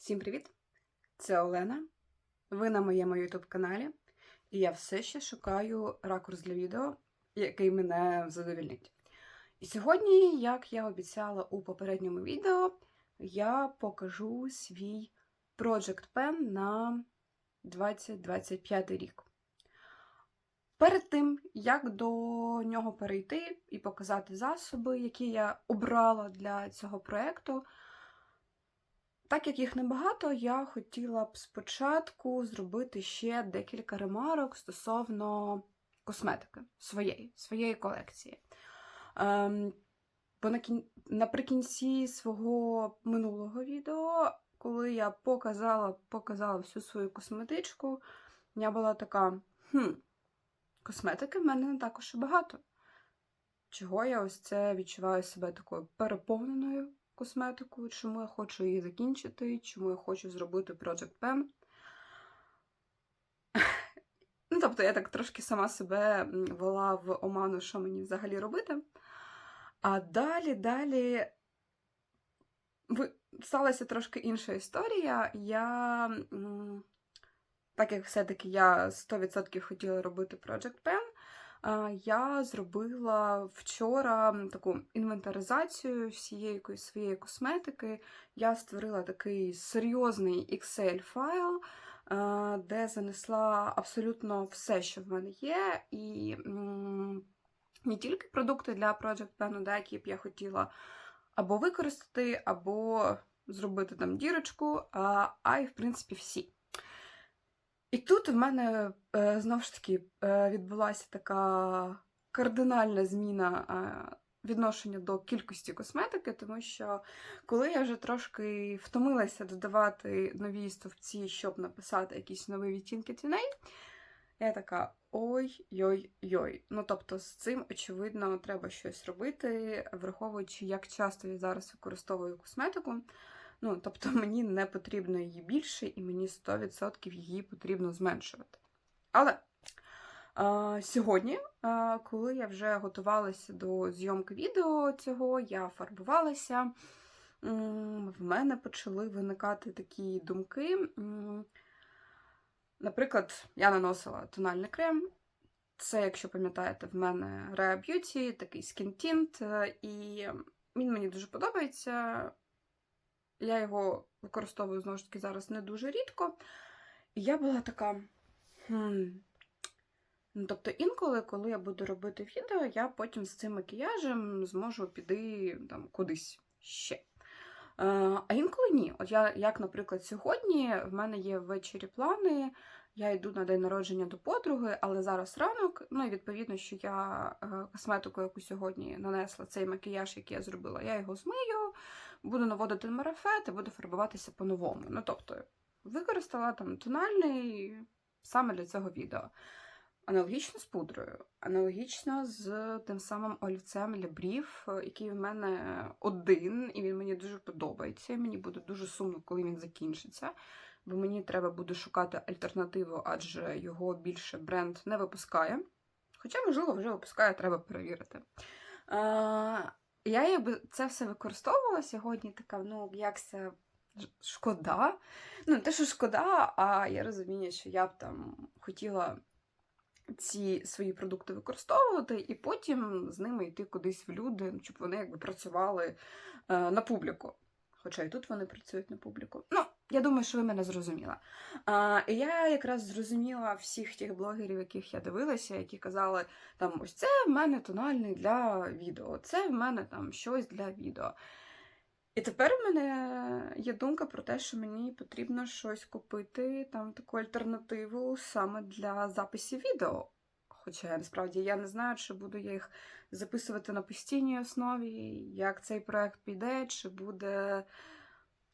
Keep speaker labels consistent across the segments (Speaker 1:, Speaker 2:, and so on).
Speaker 1: Всім привіт! Це Олена. Ви на моєму YouTube каналі, і я все ще шукаю ракурс для відео, який мене задовільнить. І сьогодні, як я обіцяла у попередньому відео, я покажу свій Project Pen на 2025 рік. Перед тим, як до нього перейти і показати засоби, які я обрала для цього проєкту, так як їх небагато, я хотіла б спочатку зробити ще декілька ремарок стосовно косметики своєї, своєї колекції. Ем, бо на кін... наприкінці свого минулого відео, коли я показала, показала всю свою косметичку, я була така: хм, косметики в мене не також і багато. Чого я ось це відчуваю себе такою переповненою косметикою, чому я хочу її закінчити, чому я хочу зробити Project Pen. Ну, тобто, я так трошки сама себе вела в оману, що мені взагалі робити. А далі, далі сталася трошки інша історія. Я, так як все-таки я 100% хотіла робити Project а, я зробила вчора таку інвентаризацію всієї своєї косметики. Я створила такий серйозний Excel-файл, де занесла абсолютно все, що в мене є, і не тільки продукти для Project Pen, які б я хотіла або використати, або зробити там дірочку, а й, в принципі, всі. І тут в мене е, знову ж таки е, відбулася така кардинальна зміна е, відношення до кількості косметики, тому що коли я вже трошки втомилася додавати нові стовпці, щоб написати якісь нові відтінки тіней, я така ой-йой-йой. Ну, тобто, з цим, очевидно, треба щось робити, враховуючи, як часто я зараз використовую косметику. Ну, тобто мені не потрібно її більше, і мені 100% її потрібно зменшувати. Але а, сьогодні, а, коли я вже готувалася до зйомки відео цього, я фарбувалася, в мене почали виникати такі думки. Наприклад, я наносила тональний крем. Це, якщо пам'ятаєте, в мене Rare Beauty, такий Tint, е, і він мені дуже подобається. Я його використовую знову ж таки зараз не дуже рідко. І я була така. Хм. Ну, тобто, інколи, коли я буду робити відео, я потім з цим макіяжем зможу піти там кудись ще. Е, А інколи ні. От я, як, наприклад, сьогодні в мене є ввечері плани. Я йду на день народження до подруги, але зараз ранок. Ну і відповідно, що я е, косметику, яку сьогодні нанесла, цей макіяж, який я зробила, я його змию, буду наводити марафет і буду фарбуватися по-новому. Ну, тобто, використала там тональний саме для цього відео. Аналогічно з пудрою, аналогічно з тим самим олівцем для брів, який в мене один, і він мені дуже подобається. Мені буде дуже сумно, коли він закінчиться, бо мені треба буде шукати альтернативу, адже його більше бренд не випускає. Хоча, можливо, вже випускає, треба перевірити. Я якби це все використовувала сьогодні, така, ну, як це шкода. Ну, не те, що шкода, а я розумію, що я б там хотіла ці свої продукти використовувати, і потім з ними йти кудись в люди, щоб вони якби працювали е, на публіку. Хоча і тут вони працюють на публіку. Ну, я думаю, що ви мене зрозуміла. А, я якраз зрозуміла всіх тих блогерів, яких я дивилася, які казали, там, ось це в мене тональний для відео, це в мене там щось для відео. І тепер в мене є думка про те, що мені потрібно щось купити, там таку альтернативу саме для записів відео. Хоча насправді я не знаю, чи буду я їх записувати на постійній основі, як цей проект піде, чи буде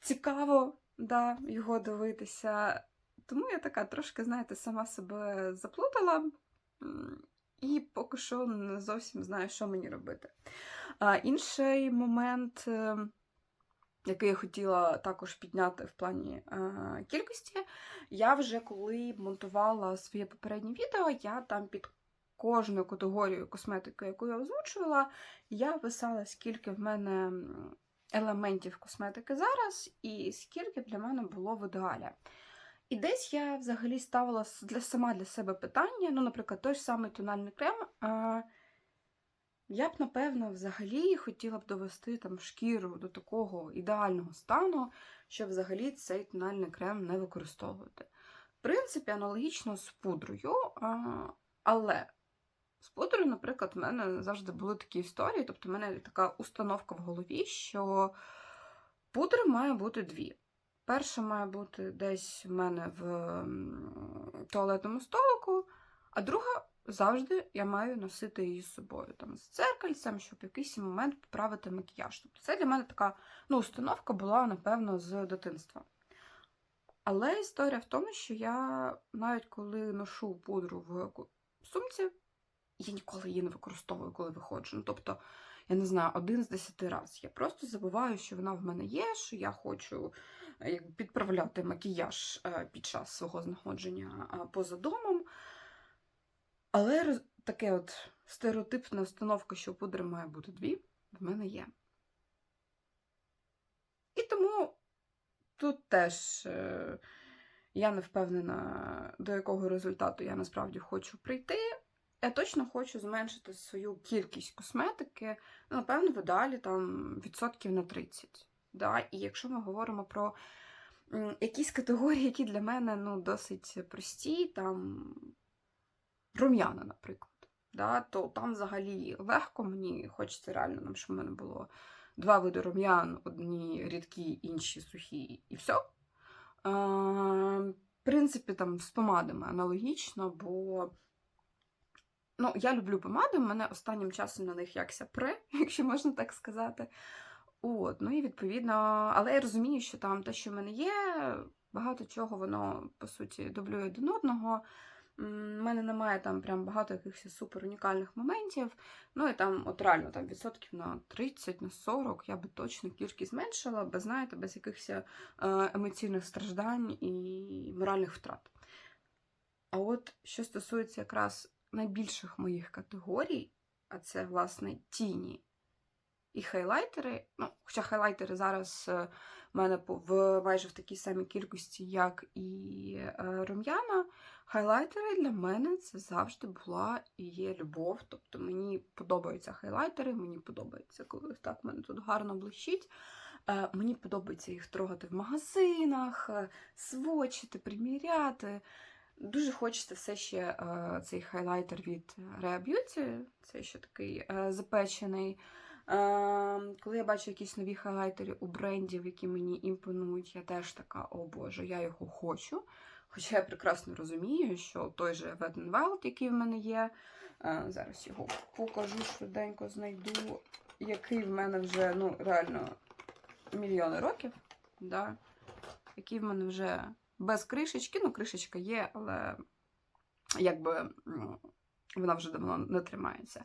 Speaker 1: цікаво да, його дивитися. Тому я така трошки, знаєте, сама себе заплутала і поки що не зовсім знаю, що мені робити. А, інший момент. е, який я хотіла також підняти в плані е, кількості. Я вже коли монтувала своє попереднє відео, я там під кожною категорією косметики, яку я озвучувала, я писала, скільки в мене елементів косметики зараз, і скільки для мене було в ідеалі. І десь я взагалі ставила для сама для себе питання, ну, наприклад, той ж самий тональний крем. А, я б, напевно, взагалі хотіла б довести там шкіру до такого ідеального стану, щоб взагалі цей тональний крем не використовувати. В принципі, аналогічно з пудрою, а, але з пудрою, наприклад, в мене завжди були такі історії, тобто в мене така установка в голові, що пудри має бути дві. Перша має бути десь в мене в туалетному столику, а друга завжди я маю носити її з собою там з дзеркальцем, щоб в якийсь момент поправити макіяж. Тобто це для мене така ну, установка була, напевно, з дитинства. Але історія в тому, що я навіть коли ношу пудру в сумці, я ніколи її не використовую, коли виходжу. Ну, тобто, я не знаю, один з десяти разів. Я просто забуваю, що вона в мене є, що я хочу е, підправляти макіяж е, під час свого знаходження е, поза домом. Але таке от стереотипна установка, що пудри має бути дві, в мене є. І тому тут теж я не впевнена, до якого результату я насправді хочу прийти. Я точно хочу зменшити свою кількість косметики, ну, напевно, в ідеалі там відсотків на 30. Да? І якщо ми говоримо про якісь категорії, які для мене ну, досить прості, там рум'яна, наприклад, да? то там взагалі легко мені хочеться реально, нам, щоб в мене було два види рум'ян, одні рідкі, інші сухі, і все. В принципі, там з помадами аналогічно, бо ну, я люблю помади, в мене останнім часом на них якся пре, якщо можна так сказати. От, ну і відповідно, але я розумію, що там те, що в мене є, багато чого воно, по суті, дублює один одного. У мене немає там прям багато якихось супер унікальних моментів. Ну і там, от реально, там відсотків на 30, на 40 я би точно кількість зменшила, без знаєте, без якихось е, емоційних страждань і моральних втрат. А от що стосується якраз найбільших моїх категорій, а це, власне, тіні і хайлайтери. Ну, хоча хайлайтери зараз е, в мене в майже в такій самій кількості, як і е, рум'яна. Хайлайтери для мене це завжди була і є любов. Тобто мені подобаються хайлайтери, мені подобається, коли так в мене тут гарно блищить. Е, Мені подобається їх трогати в магазинах, свочити, приміряти. Дуже хочеться все ще е, цей хайлайтер від Rare Beauty, це ще такий е, запечений. Е, коли я бачу якісь нові хайлайтери у брендів, які мені імпонують, я теж така, о Боже, я його хочу. Хоча я прекрасно розумію, що той же Wet n Wild, який в мене є, е, зараз його покажу швиденько, знайду, який в мене вже ну, реально мільйони років, да, який в мене вже без кришечки. Ну, кришечка є, але якби вона вже давно не тримається.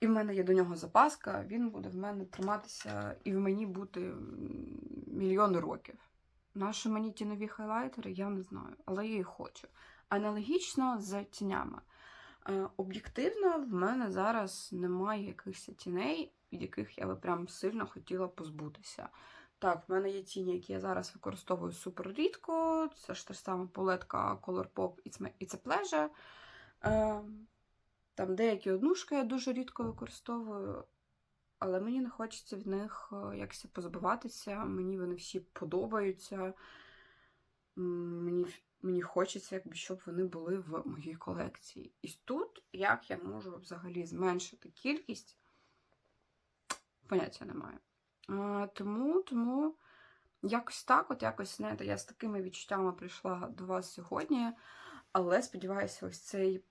Speaker 1: І в мене є до нього запаска, він буде в мене триматися і в мені бути мільйони років. Наші мені ті нові хайлайтери, я не знаю, але я їх хочу. Аналогічно з тінями. Е, Об'єктивно, в мене зараз немає якихось тіней, від яких я би прям сильно хотіла позбутися. Так, в мене є тіні, які я зараз використовую супер рідко. Це ж та ж сама палетка Colourpop My- It's Pleasure. Е, Там деякі однушки я дуже рідко використовую, але мені не хочеться від них е, якось позбиватися. Мені вони всі подобаються. Мені, мені хочеться, якби, щоб вони були в моїй колекції. І тут, як я можу взагалі зменшити кількість, поняття немає. Тому, тому якось так, от якось, знаєте, я з такими відчуттями прийшла до вас сьогодні, але сподіваюся, ось цей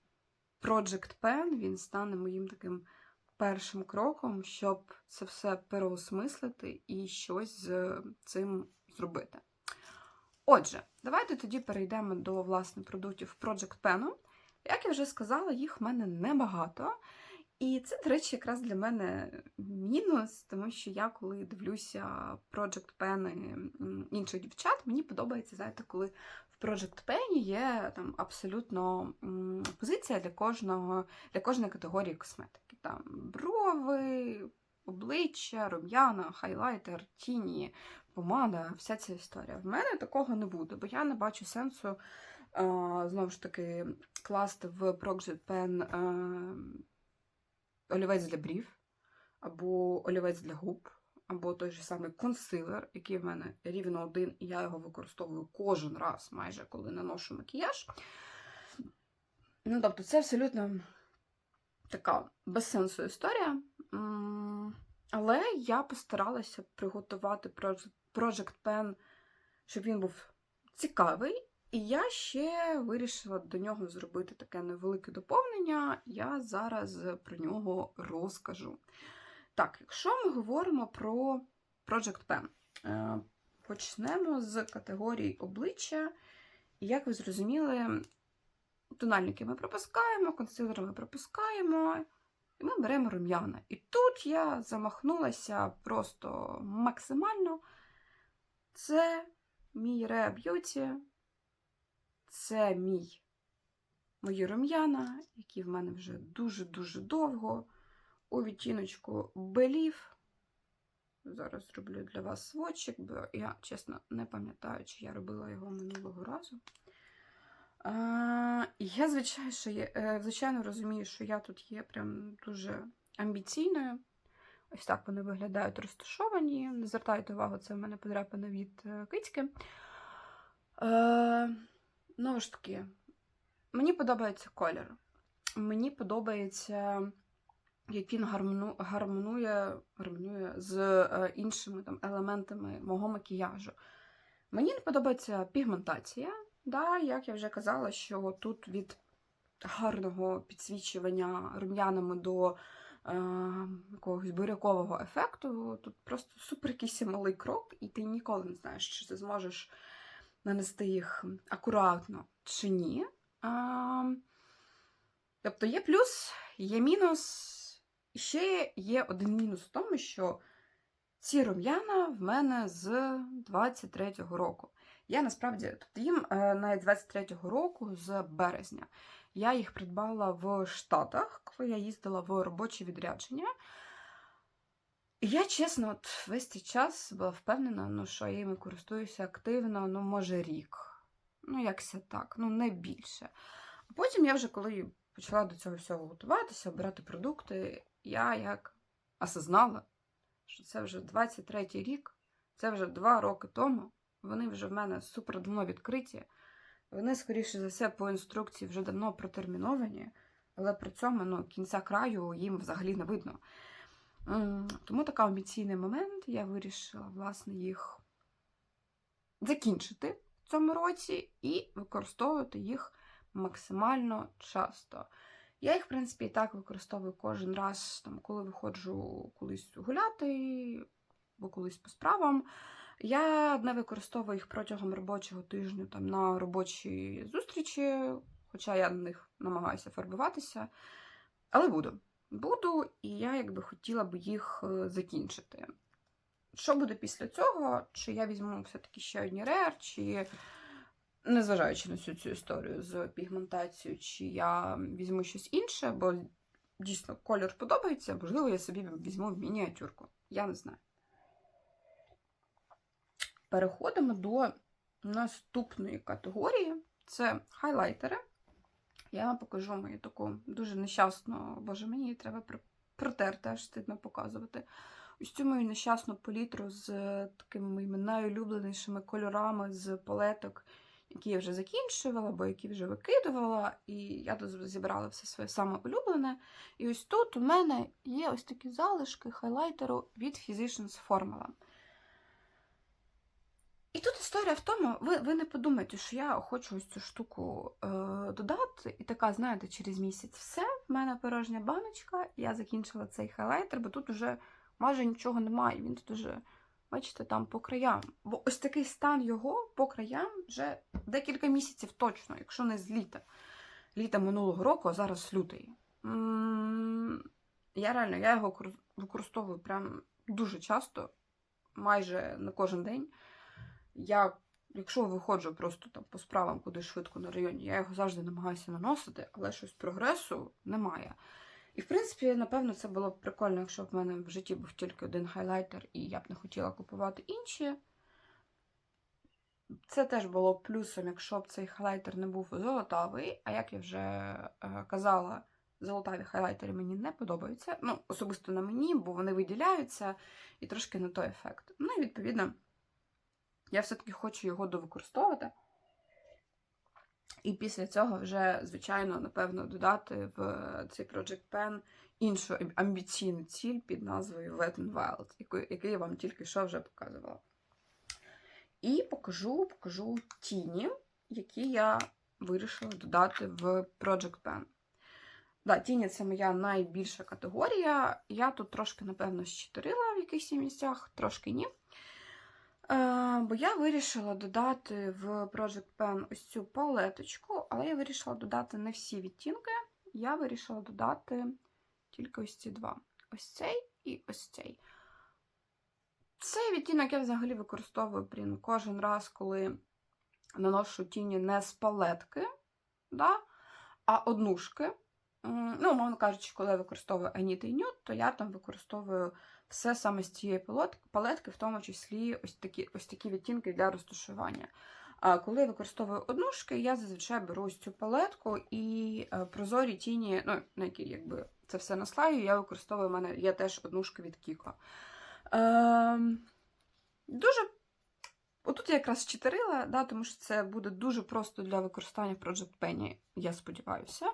Speaker 1: Project Pen, він стане моїм таким першим кроком, щоб це все переосмислити і щось з цим зробити. Отже, давайте тоді перейдемо до власне продуктів Project Pen. Як я вже сказала, їх в мене небагато. І це, до речі, якраз для мене мінус, тому що я, коли дивлюся Project Pen інших дівчат, мені подобається, знаєте, коли в Project Pen є там абсолютно позиція для кожного, для кожної категорії косметики. Там брови, обличчя, рум'яна, хайлайтер, тіні, помада, вся ця історія. В мене такого не буде, бо я не бачу сенсу знову ж таки класти в Project Pen е, олівець для брів, або олівець для губ, або той же самий консилер, який в мене рівно один, і я його використовую кожен раз, майже коли наношу макіяж. Ну, тобто, це абсолютно така безсенсу історія. Але я постаралася приготувати Project- Pen, щоб він був цікавий. І я ще вирішила до нього зробити таке невелике доповнення. Я зараз про нього розкажу. Так, якщо ми говоримо про Project Pen, е, почнемо з категорії обличчя. І як ви зрозуміли, тональники ми пропускаємо, консилери ми пропускаємо, і ми беремо рум'яна. І тут я замахнулася просто максимально. Це мій Rare Beauty, це мій мої рум'яна, які в мене вже дуже-дуже довго. У відтіночку белів. Зараз зроблю для вас сводчик, бо я, чесно, не пам'ятаю, чи я робила його минулого разу. А, я, звичайно, що є, е, звичайно, розумію, що я тут є прям дуже амбіційною. Ось так вони виглядають розташовані. Не звертайте увагу, це в мене подряпане від е, кицьки. Е, знову ж таки, мені подобається колір. Мені подобається, як він гармону, гармонує, гармонує з е, іншими там, елементами мого макіяжу. Мені не подобається пігментація. Да, як я вже казала, що тут від гарного підсвічування рум'янами до е, якогось бурякового ефекту, тут просто супер якийсь малий крок, і ти ніколи не знаєш, чи ти зможеш нанести їх акуратно чи ні. А, тобто є плюс, є мінус. Ще є один мінус в тому, що ці рум'яна в мене з 23-го року. Я насправді тут їм е, навіть 23-го року з березня. Я їх придбала в Штатах, коли я їздила в робоче відрядження. Я, чесно, от весь цей час була впевнена, ну, що я їми користуюся активно, ну, може, рік. Ну, якся так, ну, не більше. А потім я вже, коли почала до цього всього готуватися, обирати продукти, я як осознала, що це вже 23-й рік, це вже два роки тому. Вони вже в мене супер давно відкриті. Вони, скоріше за все, по інструкції вже давно протерміновані, але при цьому ну, кінця краю їм взагалі не видно. М, Тому такий амбіційний момент я вирішила, власне, їх закінчити в цьому році і використовувати їх максимально часто. Я їх, в принципі, і так використовую кожен раз, там, коли виходжу кудись гуляти, або колись по справам. Я не використовую їх протягом робочого тижня там, на робочі зустрічі, хоча я на них намагаюся фарбуватися. Але буду. Буду, і я якби хотіла б їх е, закінчити. Що буде після цього? Чи я візьму все-таки ще одні рер, чи, незважаючи на всю цю історію з пігментацією, чи я візьму щось інше, бо дійсно колір подобається, можливо, я собі візьму мініатюрку. Я не знаю. Переходимо до наступної категорії. Це хайлайтери. Я вам покажу мою таку дуже нещасну, боже, мені її треба пр- протерти, аж стидно показувати. Ось цю мою нещасну палітру з такими моїми найулюбленішими кольорами з палеток, які я вже закінчувала, або які вже викидувала. І я тут зібрала все своє саме улюблене. І ось тут у мене є ось такі залишки хайлайтеру від Physicians Formula. І тут історія в тому, ви, ви не подумайте, що я хочу ось цю штуку е, додати, і така, знаєте, через місяць все, в мене порожня баночка, я закінчила цей хайлайтер, бо тут уже майже нічого немає. Він тут уже, бачите, там по краям. Бо ось такий стан його по краям вже декілька місяців точно, якщо не з літа. Літа минулого року, а зараз лютий. Я реально я його використовую прям дуже часто, майже на кожен день. Я, якщо виходжу просто там по справам куди швидко на районі, я його завжди намагаюся наносити, але щось прогресу немає. І, в принципі, напевно, це було б прикольно, якщо б в мене в житті був тільки один хайлайтер, і я б не хотіла купувати інші. Це теж було б плюсом, якщо б цей хайлайтер не був золотавий. А як я вже е, казала, золотаві хайлайтери мені не подобаються. Ну, особисто на мені, бо вони виділяються і трошки не той ефект. Ну і відповідно, я все-таки хочу його довикористовувати. І після цього вже, звичайно, напевно, додати в цей Project Pen іншу амбіційну ціль під назвою Wet n Wild, яку, я вам тільки що вже показувала. І покажу, покажу тіні, які я вирішила додати в Project Pen. Да, тіні це моя найбільша категорія. Я тут трошки, напевно, щиторила в якихось місцях, трошки ні. Е, бо я вирішила додати в Project Pen ось цю палеточку, але я вирішила додати не всі відтінки. Я вирішила додати тільки ось ці два: ось цей і ось цей. Цей відтінок я взагалі використовую блін, кожен раз, коли наношу тіні не з палетки, да, а однушки. Ну, мовно кажучи, коли я використовую Аніта і Нюд, то я там використовую все саме з цієї палетки, в тому числі ось такі, ось такі відтінки для розташування. А коли я використовую однушки, я зазвичай беру ось цю палетку і е, прозорі тіні, ну, на які якби це все наслаю, я використовую в мене є теж однушка від Кіко. Ем, дуже. Отут я якраз читерила, да, тому що це буде дуже просто для використання в Project Penny, я сподіваюся.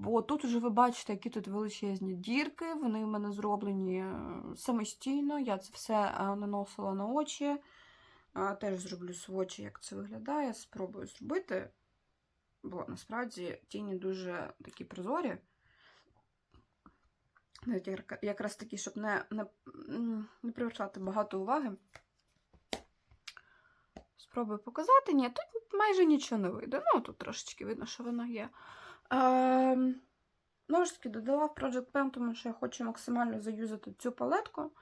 Speaker 1: Бо тут уже ви бачите, які тут величезні дірки, вони в мене зроблені е, самостійно. Я це все е, наносила на очі. Е, Теж зроблю свочі, як це виглядає. Спробую зробити. Бо насправді тіні дуже такі прозорі. Навіть якраз такі, щоб не, не, не привертати багато уваги. Спробую показати. Ні, тут майже нічого не вийде. Ну, тут трошечки видно, що воно є. Ем, Знову ж таки, додала в Project Pen, тому що я хочу максимально заюзати цю палетку.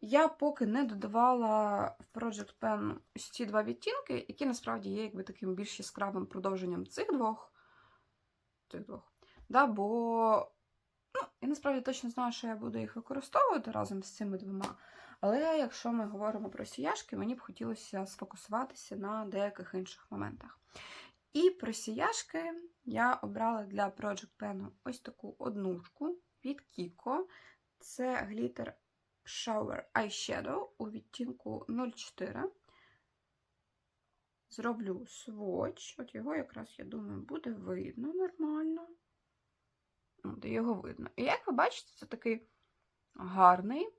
Speaker 1: Я поки не додавала в Project Pen ось ці два відтінки, які насправді є якби таким більш яскравим продовженням цих двох. Цих двох. Да, бо ну, я насправді точно знаю, що я буду їх використовувати разом з цими двома. Але якщо ми говоримо про сіяшки, мені б хотілося сфокусуватися на деяких інших моментах. І про сіяшки я обрала для Project Pen ось таку однушку від Kiko. Це Glitter Shower Eyeshadow у відтінку 04. Зроблю сводч. От його якраз, я думаю, буде видно нормально. От, його видно. І як ви бачите, це такий гарний,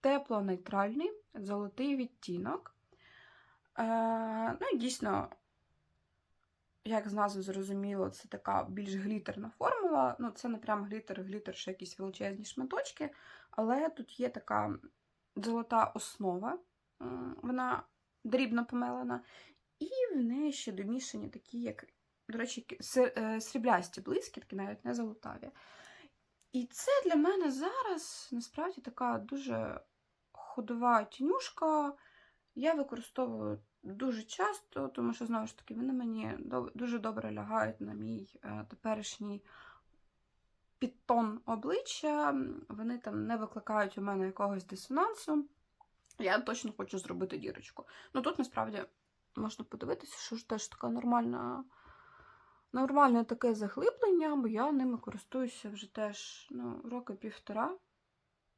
Speaker 1: тепло-нейтральний, золотий відтінок. Е, ну і дійсно, як з назви зрозуміло, це така більш глітерна формула. Ну, це не прям глітер, глітер, ще якісь величезні шматочки, але тут є така золота основа, вона дрібно помелена, і в неї ще домішані такі, як, до речі, е, сріблясті блискітки, навіть не золотаві. І це для мене зараз насправді така дуже ходова тінюшка. Я використовую дуже часто, тому що, знову ж таки, вони мені дуже добре лягають на мій е, теперішній підтон обличчя. Вони там не викликають у мене якогось дисонансу. Я точно хочу зробити дірочку. Ну тут насправді можна подивитися, що ж теж така нормальна. Нормальне таке заглиблення, бо я ними користуюся вже теж ну, роки півтора.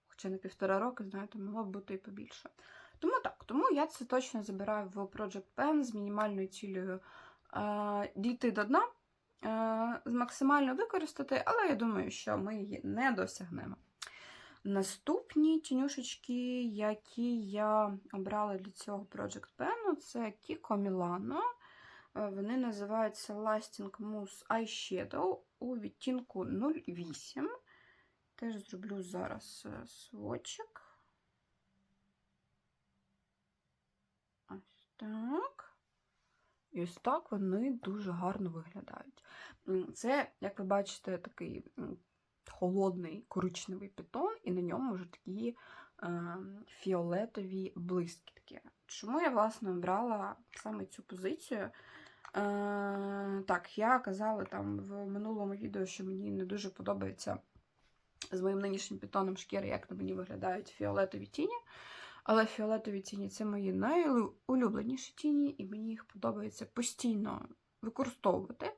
Speaker 1: Хоча не півтора роки, знаєте, могло б бути і побільше. Тому так, тому я це точно забираю в Project Pen з мінімальною цілею е, дійти до дна, е, максимально використати, але я думаю, що ми її не досягнемо. Наступні тінюшечки, які я обрала для цього Project Pen, це Kiko Milano. Е, Вони називаються Lasting Mousse Eyeshadow у відтінку 08. Теж зроблю зараз е, сводчик. Ось так. І ось так вони дуже гарно виглядають. Це, як ви бачите, такий холодний коричневий питон, і на ньому вже такі е, фіолетові блискітки. Чому я, власне, обрала саме цю позицію? Е, так, я казала там в минулому відео, що мені не дуже подобається з моїм нинішнім підтоном шкіри, як на мені виглядають фіолетові тіні. Але фіолетові тіні це мої найулюбленіші тіні, і мені їх подобається постійно використовувати.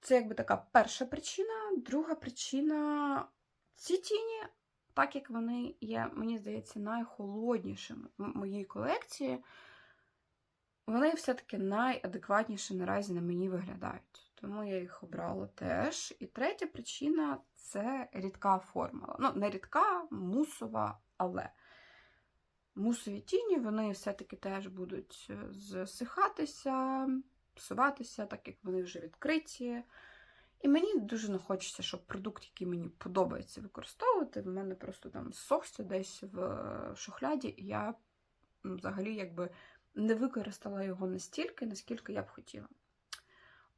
Speaker 1: Це якби така перша причина. Друга причина ці тіні, так як вони є, мені здається, найхолоднішими в моїй колекції, вони все-таки найадекватніше наразі на мені виглядають. Тому я їх обрала теж. І третя причина це рідка формула. Ну, не рідка, мусова, але мусові тіні, вони все-таки теж будуть е, засихатися, псуватися, так як вони вже відкриті. І мені дуже не хочеться, щоб продукт, який мені подобається використовувати, в мене просто там сохся десь в е, шухляді, і я взагалі якби не використала його настільки, наскільки я б хотіла.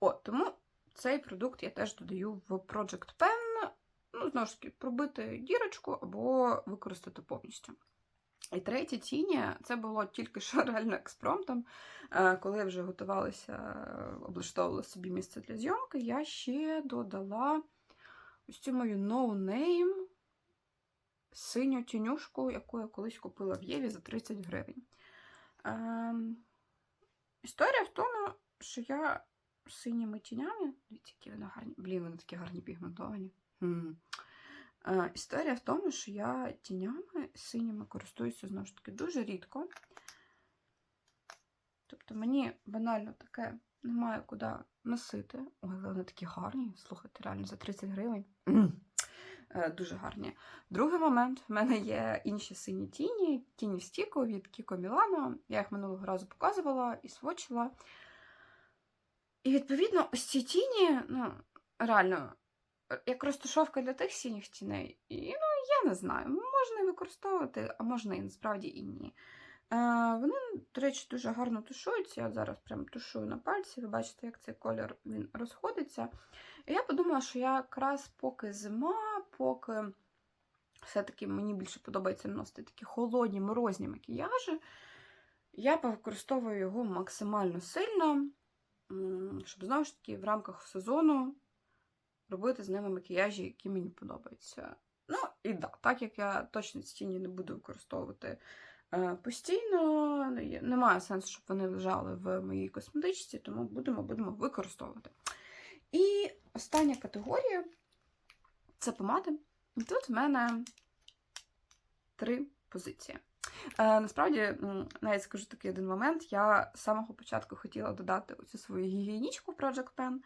Speaker 1: О, тому цей продукт я теж додаю в Project Pen. Ну, знову ж таки, пробити дірочку або використати повністю. І третє тіні це було тільки що реально експромтом. Е, Коли я вже готувалася, облаштовувала собі місце для зйомки, я ще додала ось цю мою no синю тінюшку, яку я колись купила в Єві за 30 гривень. Ем, Історія в тому, що я синіми тінями. Які вони гарні. Блін, вони такі гарні пігментовані. Е, Історія в тому, що я тінями синіми користуюся знову ж таки дуже рідко. Тобто мені банально таке немає куди носити. Ой, вони такі гарні. Слухайте, реально за 30 гривень. Е, Дуже гарні. Другий момент: в мене є інші сині тіні, тіні стіку від Кіко Мілано. Я їх минулого разу показувала і свочила. І відповідно, ось ці тіні, ну, реально, як розташовка для тих синіх тіней. І, ну, я не знаю, можна і використовувати, а можна і насправді і ні. Е, вони, до речі, дуже гарно тушуються. Я зараз прям тушую на пальці. Ви бачите, як цей колір він розходиться. І я подумала, що я якраз поки зима, поки все-таки мені більше подобається носити такі холодні, морозні макіяжі, я використовую його максимально сильно, щоб знову ж таки в рамках сезону робити з ними макіяжі, які мені подобаються. Ну, і да, так як я точно ці тіні не буду використовувати е, постійно, немає сенсу, щоб вони лежали в моїй косметичці, тому будемо, будемо використовувати. І остання категорія це помади. Тут в мене три позиції. Е, насправді, навіть скажу такий один момент. Я з самого початку хотіла додати оцю свою гігієнічку в Project Pen.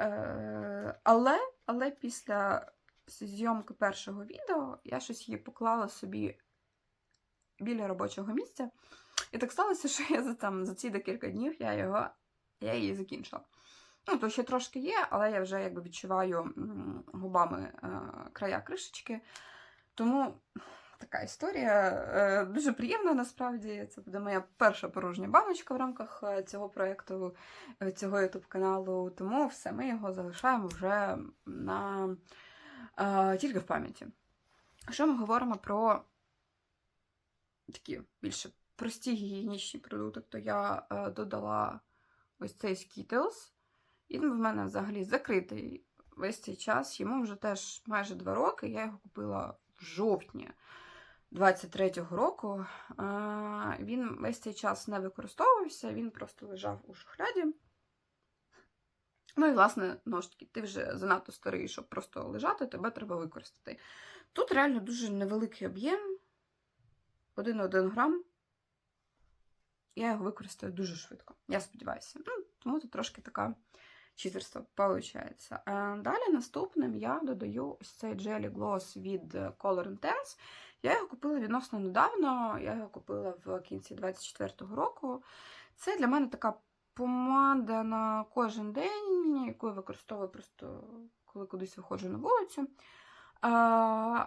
Speaker 1: Е, але, але після зйомки першого відео я щось її поклала собі біля робочого місця. І так сталося, що я за, там, за ці декілька днів я, його, я її закінчила. Ну, то ще трошки є, але я вже якби відчуваю губами е, края кришечки. Тому така історія е, дуже приємна насправді. Це буде моя перша порожня баночка в рамках е, цього проєкту, е, цього ютуб каналу. Тому все, ми його залишаємо вже на е, тільки в пам'яті. Що ми говоримо про такі більше прості гігієнічні продукти, то я е, додала ось цей Skittles. Він в мене взагалі закритий весь цей час. Йому вже теж майже два роки. Я його купила в жовтні 23-го року. Він весь цей час не використовувався, він просто лежав у шухляді. Ну і, власне, ж таки, ти вже занадто старий, щоб просто лежати, тебе треба використати. Тут реально дуже невеликий об'єм, 1,1 грам. Я його використаю дуже швидко. Я сподіваюся. Ну, тому тут трошки така читерство виходить. Далі наступним я додаю ось цей Jelly Gloss від Color Intense. Я його купила відносно недавно. Я його купила в кінці 24-го року. Це для мене така помада на кожен день, яку я використовую просто коли кудись виходжу на вулицю. А,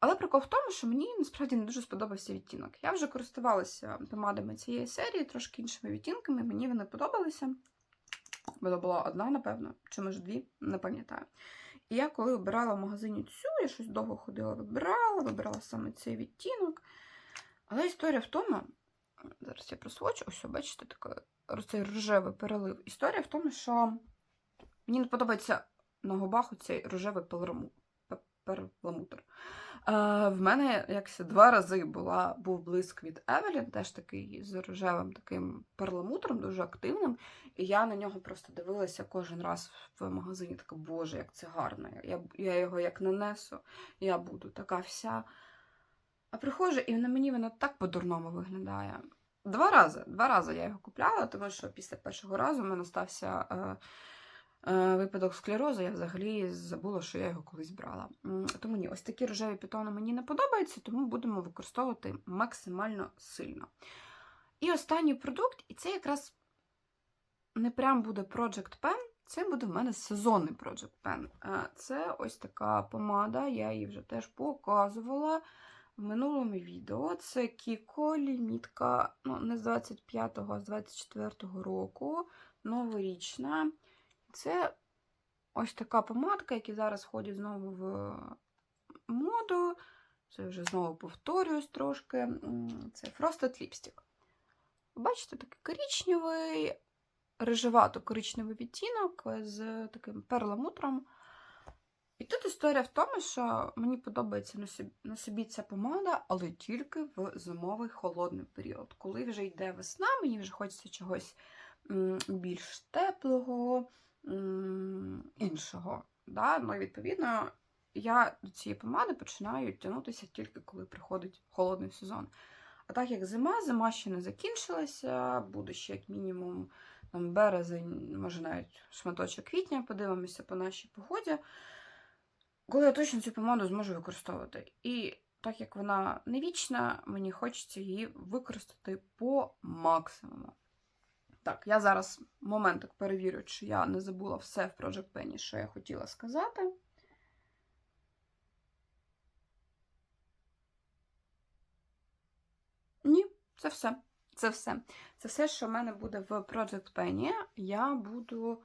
Speaker 1: але прикол в тому, що мені насправді не дуже сподобався відтінок. Я вже користувалася помадами цієї серії, трошки іншими відтінками, мені вони подобалися. Була була одна, напевно, чи може дві, не пам'ятаю. І я коли обирала в магазині цю, я щось довго ходила, вибирала, вибирала саме цей відтінок. Але історія в тому, зараз я просвочу, ось, бачите, такий цей рожевий перелив. Історія в тому, що мені не подобається на губах оцей рожевий перламутр. Е, в мене якось два рази була, був блиск від Евелін, теж такий з рожевим таким перламутром, дуже активним. І я на нього просто дивилася кожен раз в магазині. Така, боже, як це гарно. Я, я його як нанесу, я буду така вся. А приходжу, і на мені воно так по-дурному виглядає. Два рази. Два рази я його купляла, тому що після першого разу в мене стався е, випадок склерозу. Я взагалі забула, що я його колись брала. Тому ні, ось такі рожеві пітони мені не подобаються, тому будемо використовувати максимально сильно. І останній продукт, і це якраз не прям буде Project Pen, це буде в мене сезонний Project Pen. Е, Це ось така помада, я її вже теж показувала в минулому відео. Це Кіко лімітка, ну, не з 25-го, а з 24-го року, новорічна. Це ось така помадка, яка зараз входить знову в моду. Це вже знову повторююсь трошки. Це Frosted Lipstick. Бачите, такий коричневий, рижевато-коричневий відтінок з таким перламутром. І тут історія в тому, що мені подобається на собі, на собі ця помада, але тільки в зимовий холодний період. Коли вже йде весна, мені вже хочеться чогось більш теплого, іншого. Да? Ну, відповідно, я до цієї помади починаю тягнутися тільки коли приходить холодний сезон. А так як зима, зима ще не закінчилася, буде ще як мінімум там, березень, може навіть шматочок квітня, подивимося по нашій погоді коли я точно цю помаду зможу використовувати. І так як вона не вічна, мені хочеться її використати по максимуму. Так, я зараз моментик перевірю, чи я не забула все в Project Penny, що я хотіла сказати. Ні, це все. Це все. Це все, що в мене буде в Project Penny. Я буду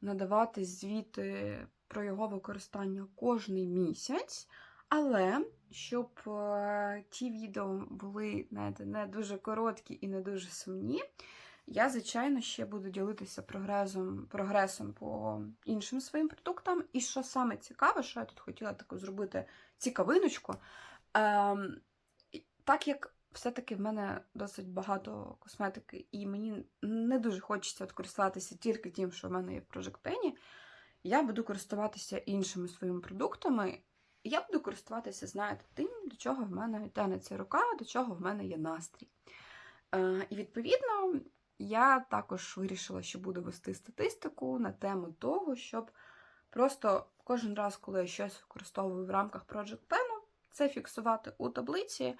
Speaker 1: надавати звіти про його використання кожний місяць. Але щоб е, ті відео були знаєте, не дуже короткі і не дуже сумні, я, звичайно, ще буду ділитися прогресом, прогресом по іншим своїм продуктам. І що саме цікаве, що я тут хотіла таку зробити цікавиночку. Ем, так як все-таки в мене досить багато косметики, і мені не дуже хочеться от користуватися тільки тим, що в мене є в Penny, я буду користуватися іншими своїми продуктами. Я буду користуватися, знаєте, тим, до чого в мене тянеться рука, до чого в мене є настрій. Е, і відповідно, я також вирішила, що буду вести статистику на тему того, щоб просто кожен раз, коли я щось використовую в рамках Project Pen, це фіксувати у таблиці,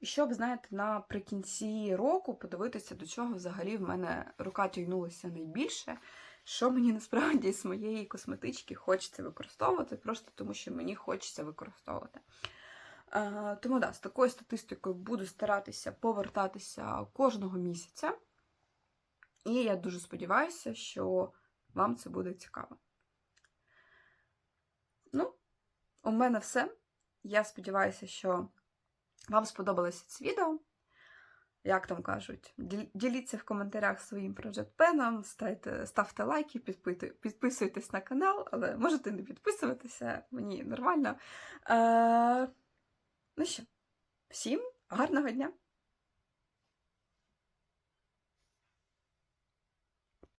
Speaker 1: і щоб, знаєте, наприкінці року подивитися, до чого взагалі в мене рука тягнулася найбільше, що мені насправді з моєї косметички хочеться використовувати, просто тому що мені хочеться використовувати. Е, тому да, з такою статистикою буду старатися повертатися кожного місяця. І я дуже сподіваюся, що вам це буде цікаво. Ну, у мене все. Я сподіваюся, що вам сподобалося це відео. Як там кажуть, діліться в коментарях своїм Project Pen, ставте, ставте лайки, підписуйтесь на канал, але можете не підписуватися, мені нормально. Е, ну що, всім гарного дня!